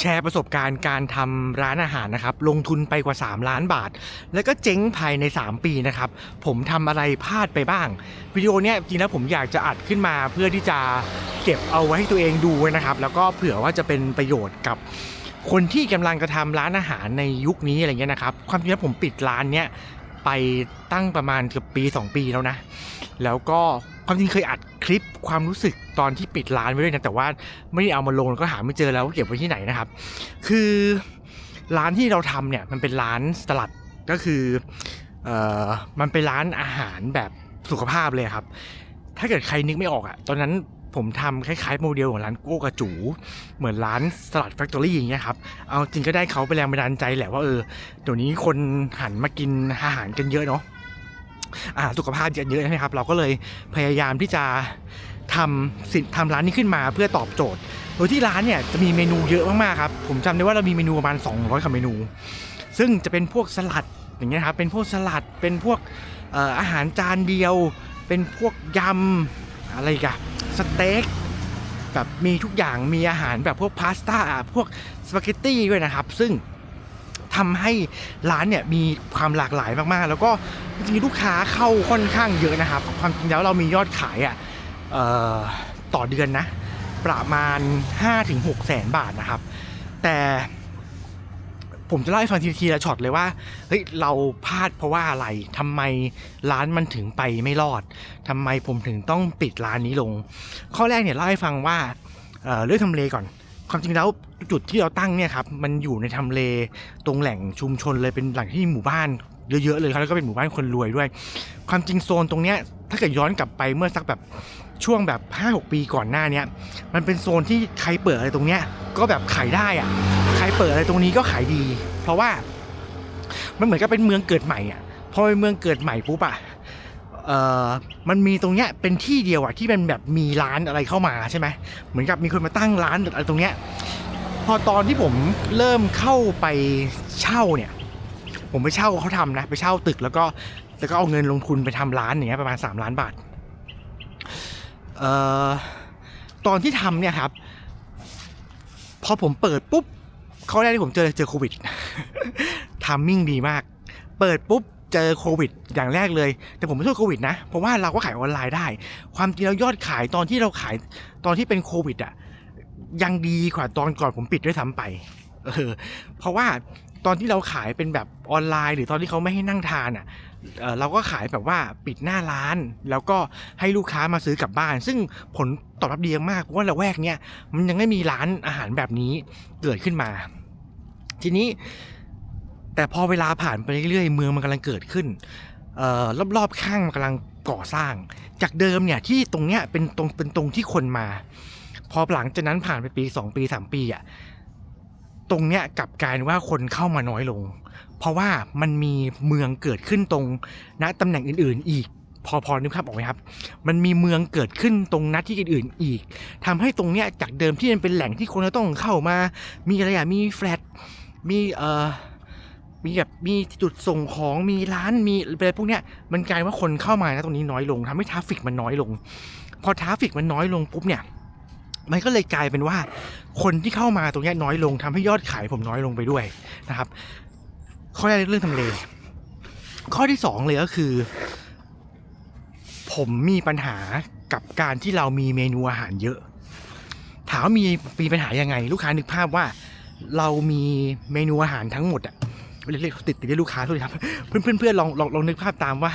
แชร์ประสบการณ์การทำร้านอาหารนะครับ ลงทุนไปกว่า 3 ล้านบาท แล้วก็เจ๊งภายใน 3 ปีนะครับ ผมทำอะไรพลาดไปบ้าง วิดีโอเนี้ยจริงแล้วผมอยากจะอัดขึ้นมาเพื่อที่จะเก็บเอาไว้ให้ตัวเองดูนะครับ แล้วก็เผื่อว่าจะเป็นประโยชน์กับคนที่กำลังจะทำร้านอาหารในยุคนี้อะไรเงี้ยนะครับ ความจริงแล้วผมปิดร้านเนี้ย ไปตั้งประมาณเกือบปี 2 ปีแล้วนะ แล้วก็ความจริงเคยอัดคลิปความรู้สึกตอนที่ปิดร้านไว้ด้วยนะแต่ว่าไม่ได้เอามาลงก็หาไม่เจอแล้วเก็บไว้ที่ไหนนะครับ คือร้านที่เราทำเนี่ยมันเป็นร้านสลัดก็คือเอ่อมันเป็นร้านอาหารแบบสุขภาพเลยครับ ถ้าเกิดใครนึกไม่ออกอะตอนนั้น ผมทำคล้ายๆโมเดลของร้านโก้กระจู เหมือนร้านสลัดแฟคทอรี่อย่างเงี้ยครับ เอาจริงก็ได้เขาไปนแรงบันดาลใจแหละว่าเออเดี๋ยวนี้คนหันมากินอาหารกันเยอะเนาะอาหารสุขภาพเยอะๆใช่ไหมครับ เราก็เลยพยายามที่จะทำสินทำร้านนี้ขึ้นมาเพื่อตอบโจทย์ โดยที่ร้านเนี่ยจะมีเมนูเยอะมากๆครับ ผมจำได้ว่าเรามีเมนูประมาณ 200กว่าเมนู ซึ่งจะเป็นพวกสลัดอย่างเงี้ยครับ เป็นพวกสลัด เป็นพวกอออาหารจานเดียว เป็นพวกยำอะไรกัน สเต็กแบบมีทุกอย่างมีอาหารแบบพวกพาสต้าพวกสปาเกตตี้ด้วยนะครับ ซึ่งทำให้ร้านเนี่ยมีความหลากหลายมากๆ แล้วก็จริงๆลูกค้าเข้าค่อนข้างเยอะนะครับ ความจริงแล้วเรามียอดขายอะต่อเดือนนะ ประมาณ 5-6แสนบาทนะครับ แต่ ผมจะเล่าให้ฟังทีทีละช็อตเลยว่าเฮ้ยเราพลาดเพราะว่าอะไรทำไมร้านมันถึงไปไม่รอดทำไมผมถึงต้องปิดร้านนี้ลง ข้อแรกเนี่ยเล่าให้ฟังว่าเเรื่องทำเลก่อน ความจริงแล้วจุดที่เราตั้งเนี่ยครับมันอยู่ในทำเลตรงแหล่งชุมชนเลยเป็นหล่งที่หมู่บ้านเยอะๆเลยครับแล้วก็เป็นหมู่บ้านคนรวยด้วย ความจริงโซนตรงเนี้ยถ้าเกิดย้อนกลับไปเมื่อสักแบบ ช่วงแบบ 5-6 ปีก่อนหน้าเนี้ยมันเป็นโซนที่ใครเปิดอะไรตรงเนี้ยก็แบบขายได้อะใครเปิดอะไรตรงนี้ก็ขายดี เพราะว่า มันเหมือนกับเป็นเมืองเกิดใหม่อะพอเป็นเมืองเกิดใหม่ปุ๊บอะเออมันมีตรงเนี้ยเป็นที่เดียวอะที่เป็นแบบมีร้านอะไรเข้ามาใช่ไหมเหมือนกับมีคนมาตั้งร้านอะไรตรงเนี้ยพอตอนที่ผมเริ่มเข้าไปเช่าเนี่ย ผมไปเช่าเขาทำนะ ไปเช่าตึกแล้วก็แล้วก็เอาเงินลงทุนไปทำร้านอย่างเงี้ยประมาณ 3 ล้านบาท เอ่อตอนที่ทำเนี่ยครับพอผมเปิดปุ๊บเขาแรกที่ผมเจอเจอโควิดทามมิ่งดีมาก เปิดปุ๊บเจอโควิด อย่างแรกเลย แต่ผมไม่ช่วยโควิดนะ เพราะว่าเราก็ขายออนไลน์ได้ ความจริงแล้วยอดขายตอนที่เราขายตอนที่เป็นโควิดอะยังดีกว่าตอนก่อนผมปิดด้วยซ้ำไป เออ เพราะว่าตอนที่เราขายเป็นแบบออนไลน์ หรือตอนที่เขาไม่ให้นั่งทานอะ เราก็ขายแบบว่าปิดหน้าร้าน แล้วก็ให้ลูกค้ามาซื้อกลับบ้าน ซึ่งผลตอบรับดีมากเพราะว่าละแวกเนี้ยมันยังไม่มีร้านอาหารแบบนี้เกิดขึ้นมา ทีนี้ แต่พอเวลาผ่านไปเรื่อยๆเมืองมันกำลังเกิดขึ้นเอ่อรอบๆข้างมันกำลังก่อสร้าง จากเดิมเนี่ยที่ตรงเนี้ยเป็นตรงเป็นตรงที่คนมา พอหลังจากนั้นผ่านไปปีสองปีสามปีอะ ตรงเนี้ยกลับกลายว่าคนเข้ามาน้อยลง เพราะว่ามันมีเมืองเกิดขึ้นตรงณตำแหน่งอื่น ๆ อีก พอพอนึกภาพออกไหมครับ มันมีเมืองเกิดขึ้นตรงนัดที่อื่นๆอีกทำให้ตรงเนี้ยจากเดิมที่มันเป็นแหล่งที่คนจะต้องเข้ามา มีอะไรอะมีแฟลตมีเอ่อมีแบบมีจุดส่งของมีร้านมีอะไรพวกเนี้ยมันกลายว่าคนเข้ามานะตรงนี้น้อยลงทำให้ทราฟฟิกมันน้อยลง พอทราฟฟิกมันน้อยลงปุ๊บเนี่ย มันก็เลยกลายเป็นว่า คนที่เข้ามาตรงนี้น้อยลงทำให้ยอดขายผมน้อยลงไปด้วยนะครับ ข้อแรกเรื่องทำเล ข้อที่สองเลยก็คือ ผมมีปัญหากับการที่เรามีเมนูอาหารเยอะ ถามว่ามีมีปัญหายังไง ลูกค้านึกภาพว่า เรามีเมนูอาหารทั้งหมดอะเรียกติดติดเรียกลูกค้าด้วยครับ เพื่อนเพื่อนลองลองลองนึกภาพตามว่า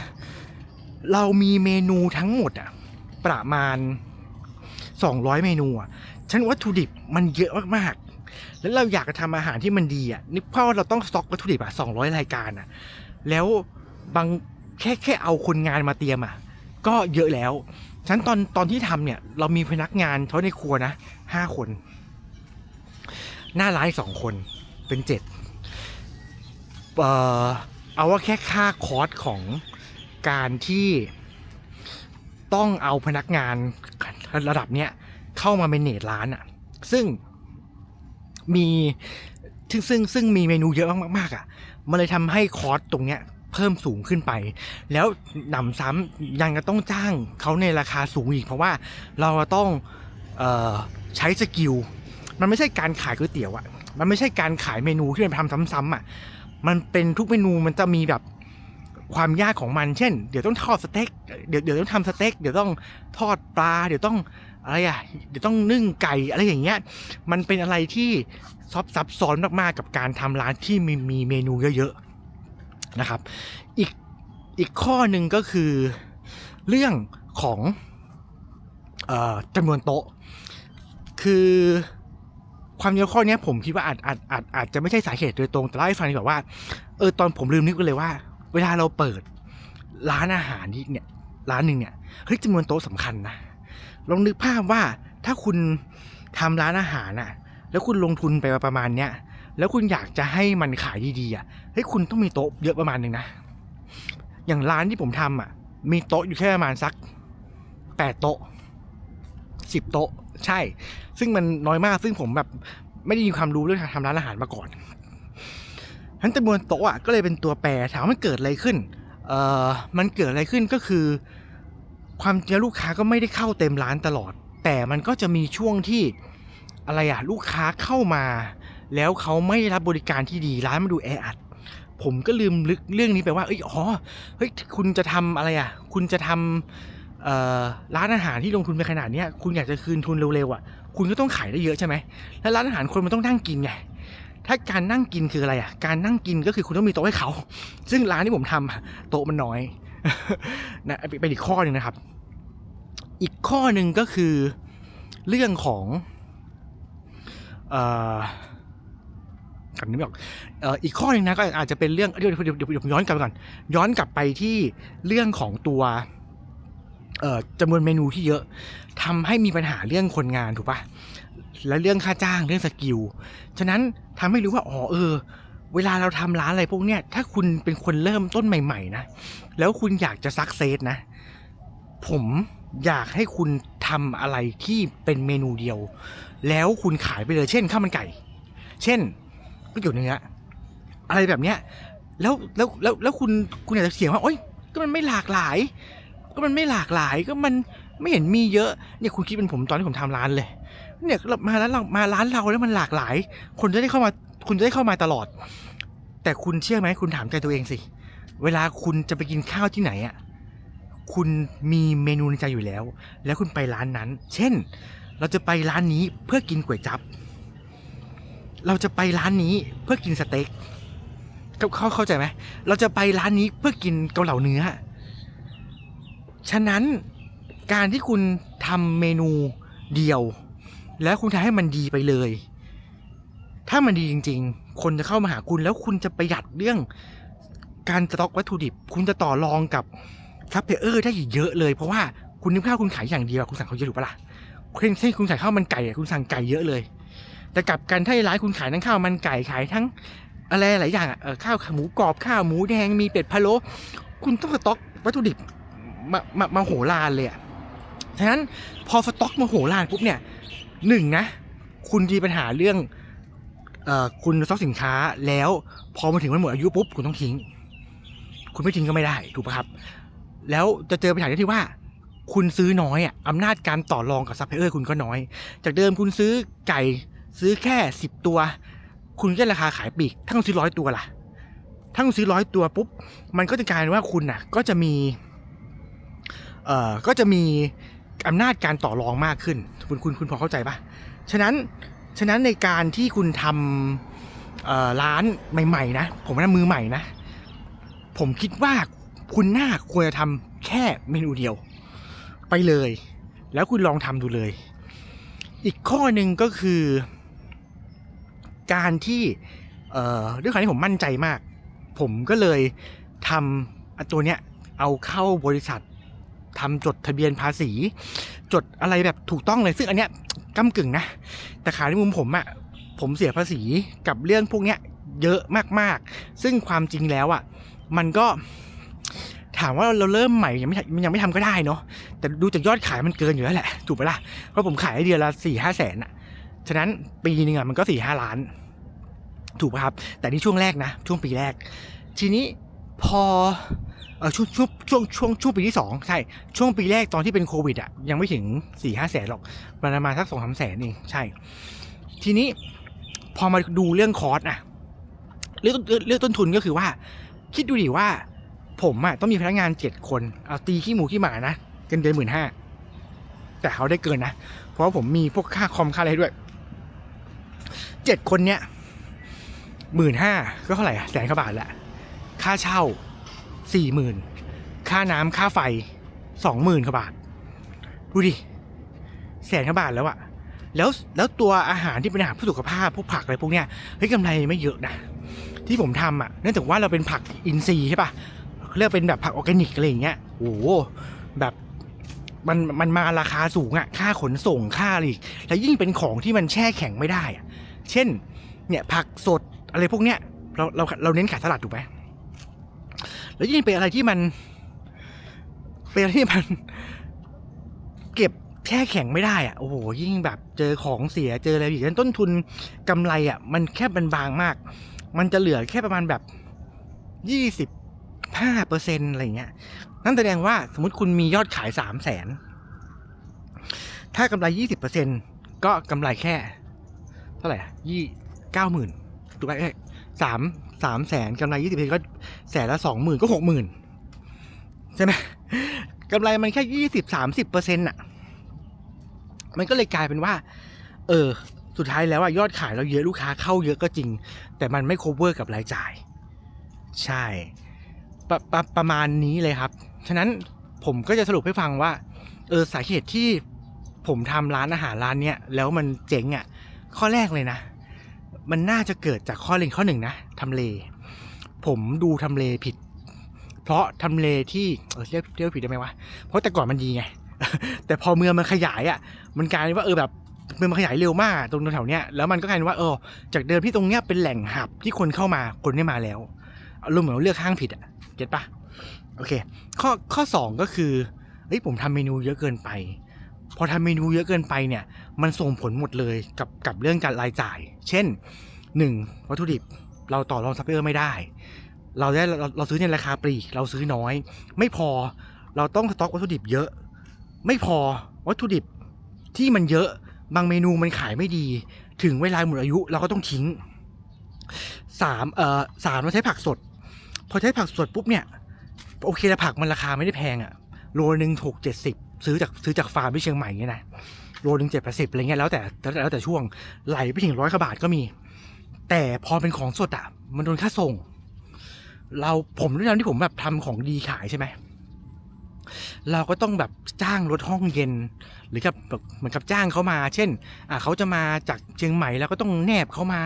เรามีเมนูทั้งหมดอะประมาณ 200 เมนูอะฉันวัตถุดิบมันเยอะมากๆ แล้วเราอยากจะทำอาหารที่มันดีอะนึกภาพว่าเราต้องสต็อกวัตถุดิบอะ200 รายการอะ แล้วบางแค่แค่เอาคนงานมาเตรียมอะ ก็เยอะแล้ว ฉันตอนตอนที่ทำเนี่ย เรามีพนักงานเขาในครัวนะห้าคน หน้าร้านสองคนเป็นเจ็ดเอ่อเอาว่าแค่ค่าคอร์สของการที่ต้องเอาพนักงาน ระดับเนี้ยเข้ามาเมนเนจร้านอะ่ะ ซึ่งมีซึ่งซึ่งซึ่งมีเมนูเยอะมากๆอะ่ะ มันเลยทำให้คอร์สตรงเนี้ยเพิ่มสูงขึ้นไป แล้วหนำซ้ำยังจะต้องจ้างเขาในราคาสูงอีก เพราะว่าเราต้องเออใช้สกิล มันไม่ใช่การขายก๋วยเตี๋ยวอะมันไม่ใช่การขายเมนูที่มันทำซ้ำๆอะ มันเป็นทุกเมนูมันจะมีแบบ ความยากของมัน เช่น เดี๋ยวต้องทอดสเต็ก เดี๋ยวเดี๋ยวต้องทำสเต็ก เดี๋ยวต้องทอดปลา เดี๋ยวต้องอะไรอะ เดี๋ยวต้องนึ่งไก่อะไรอย่างเงี้ย มันเป็นอะไรที่ซับซับซ้อนมากๆกับการทำร้านที่มีมีเมนูเยอะๆนะครับ อีกอีกข้อหนึ่งก็คือเรื่องของออจำนวนโต๊ะ คือความเยอะข้อนี้ผมคิดว่าอาจอาจอาจอาจจะไม่ใช่สาเหตุโดยตรงแต่เล่าให้ฟังดีกว่าว่าเออตอนผมลืมนึกไปเลยว่า เวลาเราเปิดร้านอาหารนี่เนี่ยร้านหนึ่งเนี่ยเฮ้ยจำนวนโต๊ะสำคัญนะลองนึกภาพว่าถ้าคุณทำร้านอาหารน่ะแล้วคุณลงทุนไปประมาณเนี้ยแล้วคุณอยากจะให้มันขายดีๆอะเฮ้ยคุณต้องมีโต๊ะเยอะประมาณหนึ่งนะอย่างร้านที่ผมทำอะ มีโต๊ะอยู่แค่ประมาณสักแปดโต๊ะสิบโต๊ะ ใช่ ซึ่งมันน้อยมากซึ่งผมแบบไม่ได้มีความรู้เรื่องการทำร้านอาหารมาก่อน นั้นจำนวนโต๊ะอะก็เลยเป็นตัวแปรถามมันเกิดอะไรขึ้นเอ่อมันเกิดอะไรขึ้นก็คือ ความจริงลูกค้าก็ไม่ได้เข้าเต็มร้านตลอด แต่มันก็จะมีช่วงที่อะไรอะลูกค้าเข้ามา แล้วเขาไม่ได้รับบริการที่ดีร้านมันดูแออัดผมก็ลืมลึกเรื่องนี้ไปว่าเอ้ยอ๋อเฮ้ยคุณจะทำอะไรอะ คุณจะทำเอ่อร้านอาหารที่ลงทุนไปขนาดนี้คุณอยากจะคืนทุนเร็วๆอะ คุณก็ต้องขายได้เยอะใช่ไหมแล้วร้านอาหารคนมันต้องนั่งกินไง ถ้าการนั่งกินคืออะไรอะ การนั่งกินก็คือคุณต้องมีโต๊ะให้เขา ซึ่งร้านที่ผมทำโต๊ะมันน้อยนะเป็นอีกข้อหนึ่งนะครับ อีกข้อหนึ่งก็คือเรื่องของเอ่อคำนี้ไม่ออกเอ่ออีกข้อหนึ่งนะก็อาจจะเป็นเรื่องเดี๋ยวเดี๋ยวเดี๋ยวผมย้อนกลับไปก่อน ย้อนกลับไปที่เรื่องของตัวเอ่อจำนวนเมนูที่เยอะทำให้มีปัญหาเรื่องคนงานถูกปะ และเรื่องค่าจ้างเรื่องสกิลฉะนั้นทำให้รู้ว่าอ๋อเออ เวลาเราทำร้านอะไรพวกเนี้ยถ้าคุณเป็นคนเริ่มต้นใหม่ ๆ นะ แล้วคุณอยากจะซักเซสนะ ผมอยากให้คุณทำอะไรที่เป็นเมนูเดียว แล้วคุณขายไปเลย เช่นข้าวมันไก่ เช่นก๋วยเตี๋ยวเนื้ออะไรแบบเนี้ยแล้วแล้วแล้วแล้วคุณคุณอยากจะเสียงว่าโอ๊ยก็มันไม่หลากหลาย ก็มันไม่หลากหลายก็มันไม่เห็นมีเยอะเนี่ยคุณคิดเป็นผมตอนที่ผมทำร้านเลย เนี่ยเรามาร้านเรามาร้านเราแล้วมันหลากหลาย คนจะได้เข้ามาคุณจะได้เข้ามาตลอด แต่คุณเชื่อไหมคุณถามใจตัวเองสิ เวลาคุณจะไปกินข้าวที่ไหนอะคุณมีเมนูในใจอยู่แล้ว แล้วคุณไปร้านนั้น เช่น เราจะไปร้านนี้เพื่อกินก๋วยจับ เราจะไปร้านนี้เพื่อกินสเต็กเข้าเข้าเข้าใจไหมเราจะไปร้านนี้เพื่อกินเกาเหลาเนื้อ ฉะนั้นการที่คุณทำเมนูเดียว แล้วคุณทำให้มันดีไปเลย ถ้ามันดีจริง ๆ คนจะเข้ามาหาคุณแล้วคุณจะประหยัดเรื่องการสต็อกวัตถุดิบ คุณจะต่อรองกับซัพพลายเออร์ได้อีกเยอะเลย เพราะว่าคุณนึกภาพคุณขายอย่างเดียวคุณสั่งเขาเยอะหรือเปล่าล่ะเช่นเช่นคุณขายข้าวมันไก่คุณสั่งไก่เยอะเลย แต่กลับกันถ้าร้านคุณขายทั้งข้าวมันไก่ขายทั้งอะไรหลายอย่างอะข้าวหมูกรอบข้าวหมูแดงมีเป็ดพะโล้คุณต้องสต็อกวัตถุดิบมามามาโหรานเลยอะฉะนั้นพอสต็อกมาโหรานปุ๊บเนี่ย หนึ่งนะ คุณมีปัญหาเรื่องเอ่อคุณสต็อกสินค้าแล้วพอมาถึงมันหมดอายุปุ๊บคุณต้องทิ้ง คุณไม่ทิ้งก็ไม่ได้ถูกปะครับ แล้วจะเจอปัญหาที่ว่า คุณซื้อน้อยอะอำนาจการต่อรองกับซัพพลายเออร์คุณก็น้อย จากเดิมคุณซื้อไก่ซื้อแค่สิบตัว คุณก็ราคาขายปลีกถ้าคุณซื้อร้อยตัวล่ะถ้าคุณซื้อร้อยตัวปุ๊บมันก็จะกลายเป็นว่าคุณน่ะ ก็จะมี เอ่อก็จะมี อำนาจการต่อรองมากขึ้น คุณคุณคุณพอเข้าใจปะฉะนั้นฉะนั้นในการที่คุณทำร้านใหม่ๆนะ ผมว่ามือใหม่นะ ผมคิดว่าคุณน่าควรจะทำแค่เมนูเดียว ไปเลย แล้วคุณลองทำดูเลย อีกข้อหนึ่งก็คือ การที่เอ่อด้วยความที่ผมมั่นใจมาก ผมก็เลยทำตัวเนี้ยเอาเข้าบริษัท ทำจดทะเบียนภาษี จดอะไรแบบถูกต้องเลยซึ่งอันเนี้ยก้ากึ่งนะ แต่ขาในมุมผมอะผมเสียภาษีกับเรื่องพวกเนี้ยเยอะมากๆ ซึ่งความจริงแล้วอะมันก็ถามว่าเราเริ่มใหม่ยังไม่มันยังไม่ทำก็ได้เนาะแต่ดูจากยอดขายมันเกินอยู่แล้วแหละ ถูกปะล่ะ เพราะผมขายเดือนละสี่ห้าแสนอะฉะนั้นปีหนึ่งอะมันก็สี่ห้าล้าน ถูกปะครับ แต่นี่ช่วงแรกนะ ช่วงปีแรก ทีนี้ พอเออช่วงช่วงช่วงช่วงช่วงปีที่สองใช่ ช่วงปีแรกตอนที่เป็นโควิดอะยังไม่ถึงสี่ห้าแสนหรอกประมาณสักสองสามแสนเองใช่ ทีนี้พอมาดูเรื่องคอร์สอะเรื่องเรื่องต้นทุนก็คือว่า คิดดูดิว่าผมอะต้องมีพนักงานเจ็ดคนเอาตีขี้หมูขี้หมานะเกินเดือนหมื่นห้าแต่เขาได้เกินนะ เพราะว่าผมมีพวกค่าคอมค่าอะไรด้วยเจ็ดคนเนี้ยหมื่นห้าก็เท่าไหร่อะแสนกว่าบาทแหละ ค่าเช่าสี่หมื่นค่าน้ำค่าไฟสองหมื่นกว่าบาท ดูดิแสนกว่าบาทแล้วอะแล้วแล้วตัวอาหารที่เป็นอาหารเพื่อสุขภาพพวกผักอะไรพวกเนี้ยเฮ้ยกำไรไม่เยอะนะที่ผมทำอะเนื่องจากว่าเราเป็นผักอินทรีย์ใช่ปะเรียกเป็นแบบผักออร์แกนิกอะไรอย่างเงี้ยโอ้โหแบบมันมันมาราคาสูงอะค่าขนส่งค่าอะไรอีกแล้วยิ่งเป็นของที่มันแช่แข็งไม่ได้อะเช่น เนี่ยผักสดอะไรพวกเนี้ยเราเราเราเน้นขายสลัดถูกไหม แล้วยิ่งเป็นอะไรที่มัน เป็นอะไรที่มัน เก็บแช่แข็งไม่ได้อะโอ้โหยิ่งแบบเจอของเสียเจออะไรอีกนั้นต้นทุนกำไรอะ มันแค่มันบางมาก มันจะเหลือแค่ประมาณแบบยี่สิบห้าเปอร์เซ็นต์อะไรเงี้ยนั่นแสดงว่าสมมติคุณมียอดขายสามแสนถ้ากำไรยี่สิบเปอร์เซ็นต์ก็กำไรแค่ เท่าไหร่อะยี่เก้าหมื่นถูกไหมเอ้ยสาม สามแสนกำไรยี่สิบเปอร์เซ็นต์ก็แสนละสองหมื่นก็หกหมื่นใช่ไหมกำไรมันแค่ยี่สิบสามสิบเปอร์เซ็นต์อะมันก็เลยกลายเป็นว่า เออ สุดท้ายแล้วอะยอดขายเราเยอะลูกค้าเข้าเยอะก็จริง แต่มันไม่ cover กับรายจ่าย ใช่ปะปะประมาณนี้เลยครับ ฉะนั้นผมก็จะสรุปให้ฟังว่า เออสาเหตุที่ผมทำร้านอาหารร้านเนี้ยแล้วมันเจ๊งอะ่ะ ข้อแรกเลยนะ มันน่าจะเกิดจากข้อเรียนข้อหนึ่งนะทำเล ผมดูทำเลผิด เพราะทำเลที่เออเรียกเรียกผิดได้ไหมวะเพราะแต่ก่อนมันดีไงแต่พอเมืองมันขยายอะ่ะ มันกลายเป็นว่าเออแบบเมืองมันขยายเร็วมากตรงแถวเนี้ยแล้วมันก็กลายเป็นว่าเออจากเดิมที่ตรงเนี้ยเป็นแหล่งหับที่คนเข้ามาคนไม่มาแล้วอารมณ์เหมือนเราเลือกห้างผิดอะเก็ตปะโอเค ข้อข้อสองก็คือเฮ้ยผมทำเมนูเยอะเกินไป พอทำเมนูเยอะเกินไปเนี่ย มันส่งผลหมดเลยกับกับเรื่องการรายจ่าย เช่นหนึ่งวัตถุดิบเราต่อรองซัพพลายเออร์ไม่ได้ เราได้เราเราซื้อในราคาปลีกเราซื้อน้อย ไม่พอเราต้องสต็อกวัตถุดิบเยอะ ไม่พอวัตถุดิบที่มันเยอะบางเมนูมันขายไม่ดี ถึงเวลาหมดอายุเราก็ต้องทิ้งสามเอ่อสามเราใช้ผักสด พอใช้ผักสดปุ๊บเนี่ย โอเคแล้วผักมันราคาไม่ได้แพงอะโลนึงถูกเจ็ดสิบ ซื้อจากซื้อจากฟาร์มที่เชียงใหม่เนี้ยนะโลนึงเจ็ดแปดสิบอะไรเงี้ยแล้วแต่แล้วแต่แล้วแต่ช่วงไหลไปถึงร้อยกว่าบาทก็มี แต่พอเป็นของสดอะ มันโดนค่าส่ง เราผมด้วยความที่ผมแบบทำของดีขายใช่ไหม เราก็ต้องแบบจ้างรถห้องเย็น หรือกับแบบเหมือนกับจ้างเขามา เช่นอ่าเขาจะมาจากเชียงใหม่แล้วก็ต้องแนบเขามา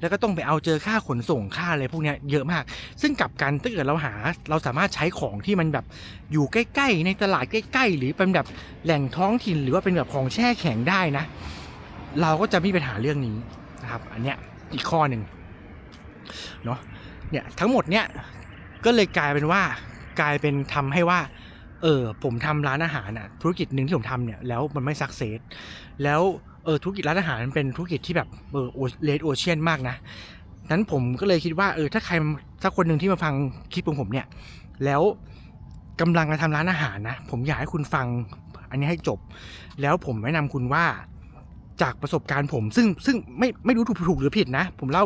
แล้วก็ต้องไปเอาเจอค่าขนส่งค่าอะไรพวกเนี้ยเยอะมาก ซึ่งกลับกันถ้าเกิดเราหาเราสามารถใช้ของที่มันแบบอยู่ใกล้ ๆ ในตลาดใกล้ ๆ หรือเป็นแบบแหล่งท้องถิ่นหรือว่าเป็นแบบของแช่แข็งได้นะ เราก็จะไม่มีปัญหาเรื่องนี้นะครับ อันเนี้ยอีกข้อหนึ่งเนาะเนี่ยทั้งหมดเนี้ยก็เลยกลายเป็นว่ากลายเป็นทำให้ว่า เออผมทำร้านอาหารน่ะธุรกิจหนึ่งที่ผมทำเนี่ยแล้วมันไม่สักเซสแล้วเออธุรกิจร้านอาหารมันเป็นธุรกิจที่แบบเออเลดโอเชียนมากนะนั้นผมก็เลยคิดว่าเออถ้าใครถ้าคนหนึ่งที่มาฟังคลิปของผมเนี่ย แล้วกำลังจะทำร้านอาหารนะผมอยากให้คุณฟังอันนี้ให้จบ แล้วผมแนะนำคุณว่าจากประสบการณ์ผมซึ่งซึ่งไม่ไม่รู้ถูกถูกหรือผิดนะ ผมเล่า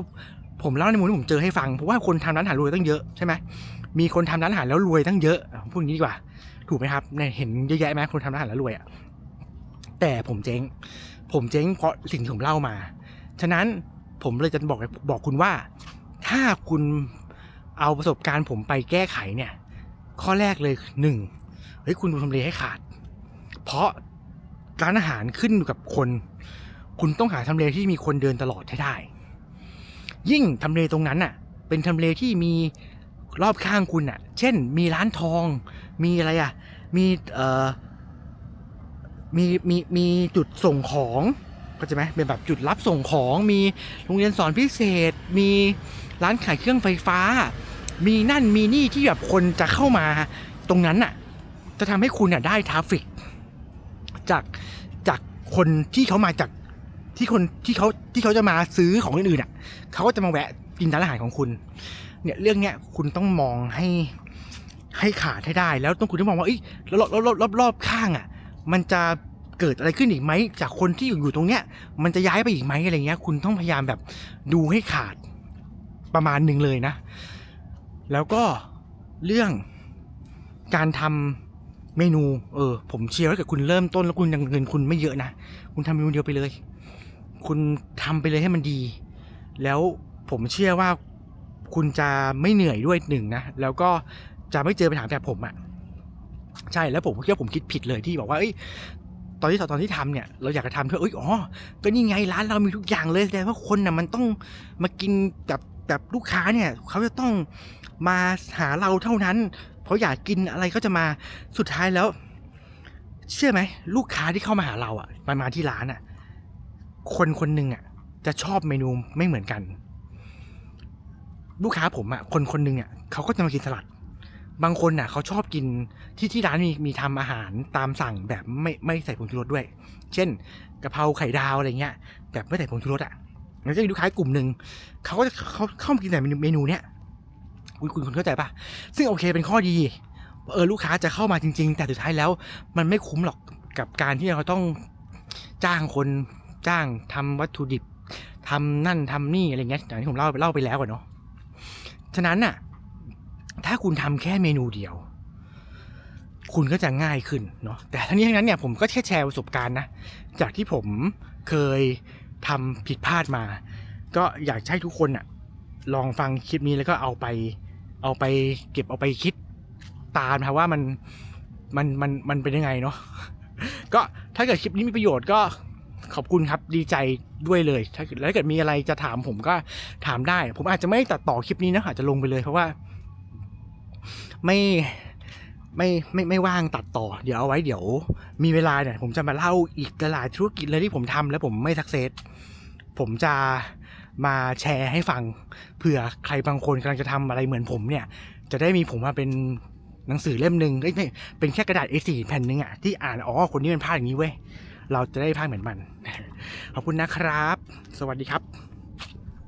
ผมเล่าในมุมที่ผมเจอให้ฟังเพราะว่าคนทำร้านอาหารรวยตั้งเยอะใช่ไหมมีคนทำร้านอาหารแล้วรวยตั้งเยอะอะพูดอย่างนี้ดีกว่า ถูกไหมครับเนี่ยเห็นเยอะแยะไหมคนทำร้านอาหารแล้วรวยอะ่ะแต่ผมเจ๊ง ผมเจ๊งเพราะสิ่งที่ผมเล่ามา ฉะนั้นผมเลยจะบอกบอกคุณว่า ถ้าคุณเอาประสบการณ์ผมไปแก้ไขเนี่ย ข้อแรกเลยหนึ่งเฮ้ยคุณดูทำเลให้ขาด เพราะร้านอาหารขึ้นอยู่กับคน คุณต้องหาทำเลที่มีคนเดินตลอดให้ได้ ยิ่งทำเลตรงนั้นน่ะ เป็นทำเลที่มีรอบข้างคุณอะ เช่น มีร้านทอง มีอะไรอะ มีเอ่อมีมีมีจุดส่งของก็จะไหมเป็นแบบจุดรับส่งของ มีโรงเรียนสอนพิเศษ มีร้านขายเครื่องไฟฟ้า มีนั่นมีนี่ที่แบบคนจะเข้ามาตรงนั้นน่ะ จะทำให้คุณน่ะได้ทราฟฟิก จากจากคนที่เขามาจากที่คนที่เขาที่เขาจะมาซื้อของอื่นๆอะเขาก็จะมาแวะกินร้านอาหารของคุณ เนี่ยเรื่องเนี้ยคุณต้องมองให้ ให้ขาดให้ได้ แล้วต้องคุณต้องมองว่าเอ้ยรอบรอบรอบรอบรอบข้างอะ มันจะเกิดอะไรขึ้นอีกไหม จากคนที่อยู่อยู่ตรงเนี้ย มันจะย้ายไปอีกไหมอะไรเงี้ย คุณต้องพยายามแบบดูให้ขาดประมาณหนึ่งเลยนะ แล้วก็เรื่องการทำเมนู เออ ผมเชียร์ถ้าเกิดคุณเริ่มต้นแล้วคุณยังเงินคุณไม่เยอะนะ คุณทำเมนูเดียวไปเลย คุณทำไปเลยให้มันดี แล้วผมเชื่อว่าคุณจะไม่เหนื่อยด้วยหนึ่งนะ แล้วก็ จะไม่เจอปัญหาแบบผมอะ่ะใช่แล้วผมคิดว่าผมคิดผิดเลยที่บอกว่าอ้ตอนที่ตอนที่ทำเนี่ยเราอยากจะทำเพื่ออ๋อก็นี่ไงร้านเรามีทุกอย่างเลยแต่ว่าคนน่ะมันต้องมากินกับกับลูกค้าเนี่ยเขาจะต้องมาหาเราเท่านั้น เพราะอยากกินอะไรก็จะมาสุดท้ายแล้ว เชื่อไหมลูกค้าที่เข้ามาหาเราอะ่ะมามาที่ร้านอะ่ะ คนคนหนึ่งอะ จะชอบเมนูไม่เหมือนกัน ลูกค้าผมอะคนคนหนึ่งอะเขาก็จะมากินสลัด บางคนน่ะเขาชอบกินที่ที่ร้านมีมีทำอาหารตามสั่งแบบไม่ไม่ใส่ผงชูรสด้วย เช่นกะเพราไข่ดาวอะไรเงี้ยแบบไม่ใส่ผงชูรสอะแล้วจะมีลูกค้ากลุ่มหนึ่งเขาก็จะเขาเข้ามากินแต่เมนูเนี้ยคุณคุณเข้าใจปะซึ่งโอเคเป็นข้อดี เออลูกค้าจะเข้ามาจริง ๆ แต่สุดท้ายแล้ว มันไม่คุ้มหรอกกับการที่เราต้องจ้างคนจ้างทำวัตถุดิบทำนั่นทำนี่อะไรเงี้ยอย่างที่ผมเล่าเล่าไปแล้วอะเนาะฉะนั้นน่ะ ถ้าคุณทำแค่เมนูเดียว คุณก็จะง่ายขึ้นเนาะแต่ทั้งนี้ทั้งนั้นเนี่ยผมก็แค่แชร์ประสบการณ์นะ จากที่ผมเคยทำผิดพลาดมา ก็อยากให้ทุกคนอะลองฟังคลิปนี้แล้วก็เอาไปเอาไปเก็บเอาไปคิดตามนะว่ามันมันมันมันเป็นยังไงเนาะก็ถ้าเกิดคลิปนี้มีประโยชน์ก็ขอบคุณครับดีใจด้วยเลย ถ้าเกิดแล้วถ้าเกิดมีอะไรจะถามผมก็ถามได้ ผมอาจจะไม่ตัดต่อคลิปนี้นะอาจจะลงไปเลยเพราะว่า ไม่ไม่ไม่ไม่ว่างตัดต่อ เดี๋ยวเอาไว้เดี๋ยว มีเวลาเนี่ยผมจะมาเล่าอีกหลายธุรกิจเลยที่ผมทำแล้วผมไม่สักเซสผมจะมาแชร์ให้ฟังเผื่อใครบางคนกำลังจะทำอะไรเหมือนผมเนี่ย จะได้มีผมมาเป็นหนังสือเล่มหนึ่งเอ้ยไม่เป็นแค่กระดาษ A4 แผ่นหนึ่งอะที่อ่านอ๋อคนนี้เป็นพลาอย่างนี้เว้ยเราจะได้พลาเหมือนมัน ขอบคุณนะครับ สวัสดีครับ